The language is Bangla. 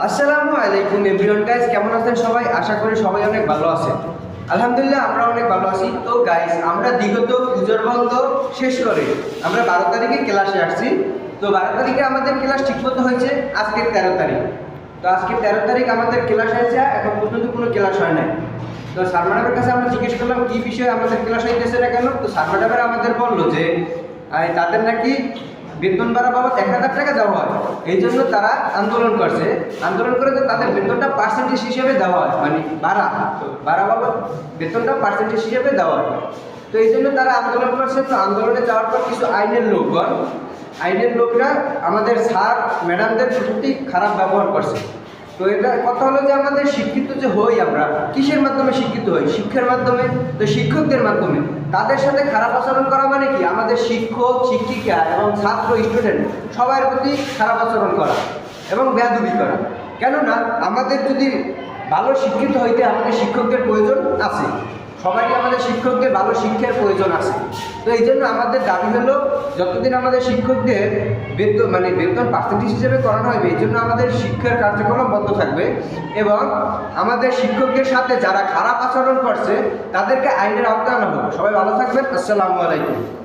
আসসালামু আলাইকুম এভরিওয়ান গাইস কেমন আছেন সবাই? আশা করি সবাই অনেক ভালো আছেন। আলহামদুলিল্লাহ, আমরা অনেক ভালো আছি। তো গাইস আমরা বিগত পুজোর বন্ধ শেষ করে আমরা বারো তারিখে ক্লাসে আসছি। তো, বারো তারিখে আমাদের ক্লাস ঠিকমতো হয়েছে, আজকে তেরো তারিখ। তো, আজকে তেরো তারিখ আমাদের ক্লাস হয়েছে, এখন পর্যন্ত কোনো ক্লাস হয় নাই। তো স্যার কাছে আমরা জিজ্ঞেস করলাম, কী বিষয়ে আমাদের ক্লাস হইতেছে না কেন? তো স্যার আমাদের বলল যে তাদের নাকি বেতন বাড়া বাবদ এক হাজার টাকা দেওয়া হয়। এই জন্য তারা আন্দোলন করছে। আন্দোলন করে তাদের বেতনটা পার্সেন্টেজ হিসেবে দেওয়া হয় মানে বাড়া বাড়া বাবদ বেতনটা পার্সেন্টেজ হিসেবে দেওয়া হয়। তো এই জন্য তারা আন্দোলন করছে। তো আন্দোলনে যাওয়ার পর কিছু আইনের লোকগণ, আইনের লোকরা আমাদের স্যার, ম্যাডামদের প্রতি খারাপ ব্যবহার করছে। তো এটা কথা হলো যে আমাদের শিক্ষিত যে হই আমরা, কিসের মাধ্যমে শিক্ষিত হই? শিক্ষার মাধ্যমে? তো শিক্ষকদের মাধ্যমে। তাদের সাথে খারাপ আচরণ করা মানে কি? আমাদের শিক্ষক, শিক্ষিকা এবং ছাত্র স্টুডেন্ট সবার প্রতি খারাপ আচরণ করা এবং ব্যাধুবি করা। কেননা, আমাদের যদি ভালো শিক্ষিত হইতে আমাদের শিক্ষকদের প্রয়োজন আছে। সবাইকে আমাদের শিক্ষকদের ভালো শিক্ষার প্রয়োজন আছে। তো এই জন্য আমাদের দাবি হলো, যতদিন আমাদের শিক্ষকদের বেতন মানে বেতন পার্সেন্টেজ হিসেবে করানো হবে, এই জন্য আমাদের শিক্ষার কার্যক্রম বন্ধ থাকবে এবং আমাদের শিক্ষকদের সাথে যারা খারাপ আচরণ করছে, তাদেরকে আইনের আওতায় আনা হবে। সবাই ভালো থাকবেন। আসসালামু আলাইকুম।